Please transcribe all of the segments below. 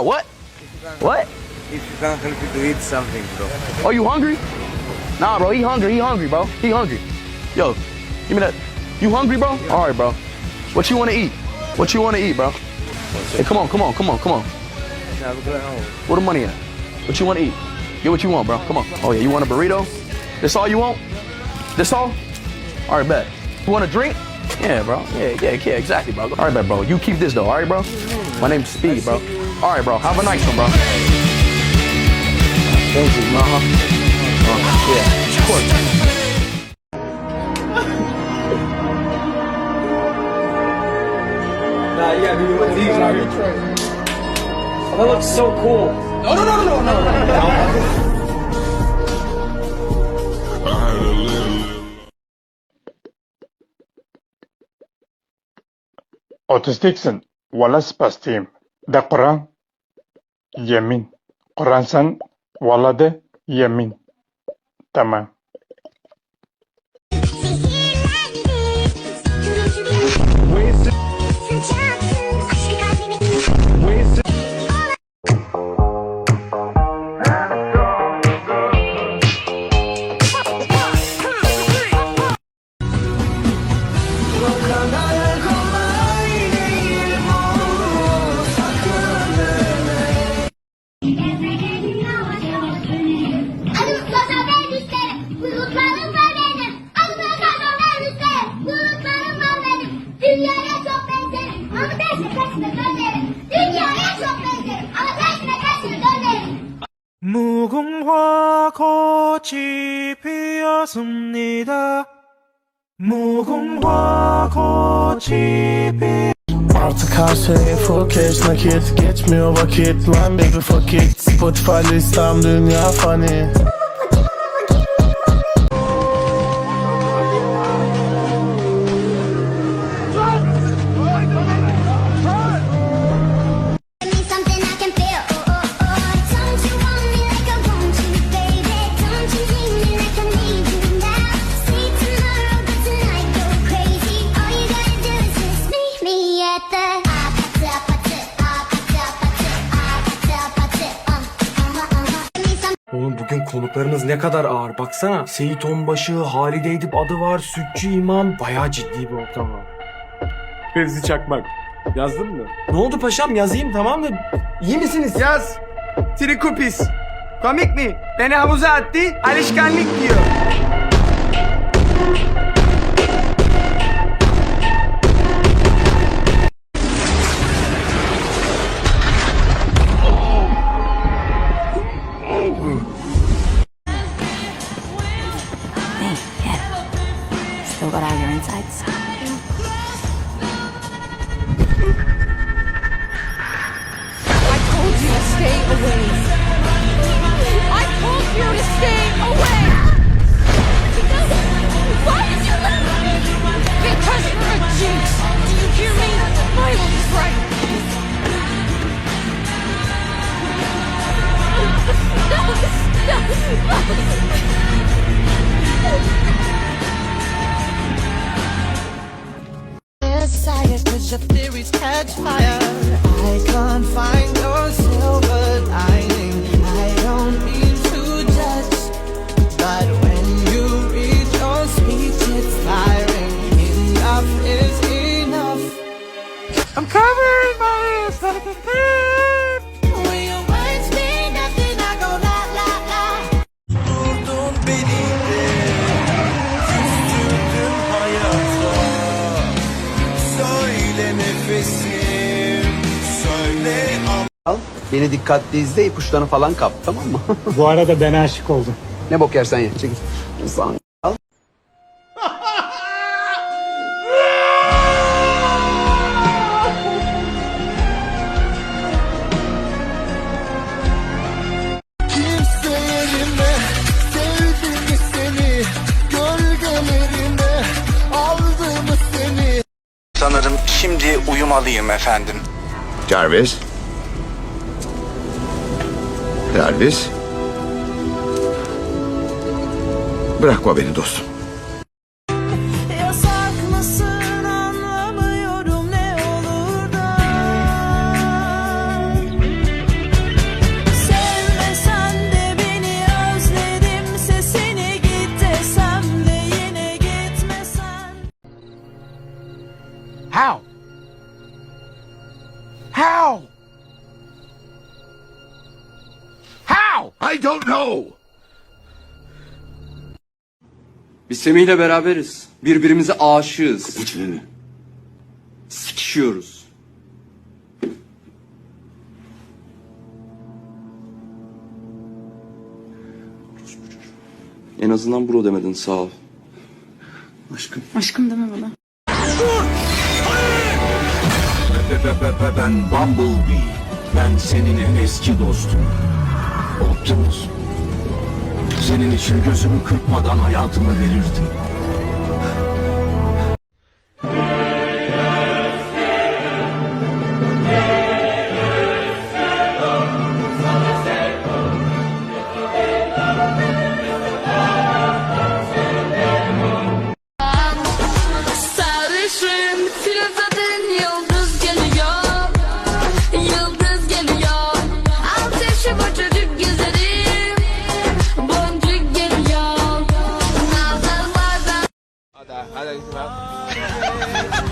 what? What? If you can't help me to eat something, bro. Oh, you hungry? Nah, bro. He hungry. He hungry, bro. He hungry. Yo, give me that. You hungry, bro? All right, bro. What you want to eat? What you want to eat, bro? Hey, come on, come on, come on, come on. Now, look at home. Where the money at? What you want to eat? Get what you want, bro. Come on. Oh yeah, you want a burrito? This all you want? This all? All right, bet. You want a drink? Yeah, bro. Yeah, yeah, yeah, exactly, bro. All right, bet, bro. You keep this though. All right, bro. My name's Speed, bro. All right, bro. Have a nice one, bro. Thank you, uh-huh. Uh, yeah, of course. Nah, you gotta do what these are. That looks so cool. No, no, no, no, no, no, no. Otistiksin wala spastiyim. De Kur'an yemin. Kur'an sen wala de yemin. Tamam. 무궁화 꽃이 피었습니다. 무궁화 꽃이 피 Artık her şey full cash nakit Geçmiyor vakit lan baby fuck it Spotify listem dünya fani Konuklarımız ne kadar ağır. Baksana Seyit Onbaşı, Halide Edip adı var, Sütçü İmam. Bayağı ciddi bir ortam var. Fevzi Çakmak. Yazdın mı? Ne oldu paşam yazayım tamam mı? İyi misiniz? Yaz. Trikupis. Komik mi? Beni havuza attı, alışkanlık diyor. Still got all your insides? Al. Beni dikkatli izle ipuçlarını falan kap tamam mı? Bu arada ben aşık oldum. ne bok yersen ye. Çekil. Sen al. Kimselerime sevdim seni Gölgelerime aldım seni Sanırım şimdi uyumalıyım efendim. Jarvis. Jarvis. Bırakma beni dostum. Biz Semih'le beraberiz. Birbirimize aşığız. Sikişiyoruz. En azından bro demedin sağ ol. Aşkım. Aşkım deme bana. Ben Bumblebee. Ben senin en eski dostum. Optimus. Senin için gözümü kırpmadan hayatımı verirdim.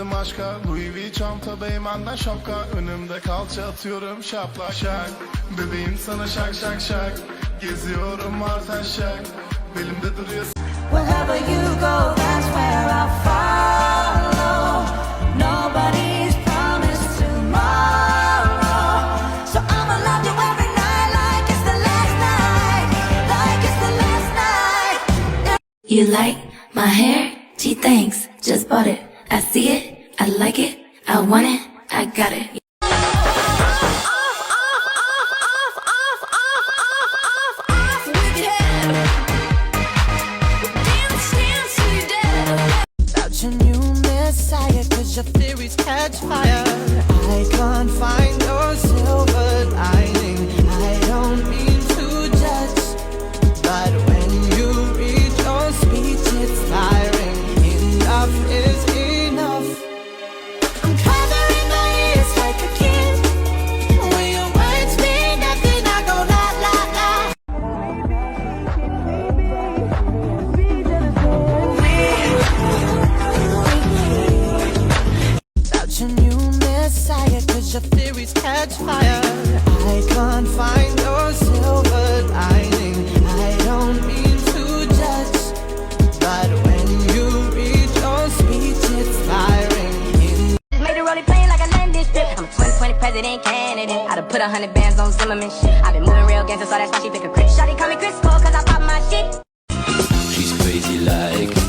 Getir dedim aşka Louis V çanta beymanda şapka Önümde kalça atıyorum şaplak şak Bebeğim sana şak şak şak Geziyorum artan şak Belimde duruyor Wherever you go, that's where I'll follow. Nobody's promised tomorrow. So I'ma love you every night like it's the last night. Like it's the last night. You like my hair? Gee, thanks. Just bought it. I see it. I like it. I want it. I got it. Messiah Cause your theories catch fire I can't find your silver lining I don't mean to judge But when you read your speech it's tiring In Made the rolling plain like a landing strip. I'm a 2020 president candidate. I done put a hundred bands on Zimmerman shit. i been moving real gangster, so that's why she pick a crit. Shawty call me Chris Cole, cause I pop my shit. She's crazy like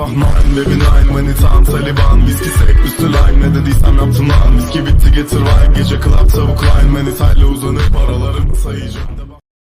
Da bak nine baby nine Manitan Taliban. Viski sek üstü lime. Ne dediysem yaptım lan. Viski bitti getir wine Gece club tavuk line Manitayla uzanıp paralarımı sayacağım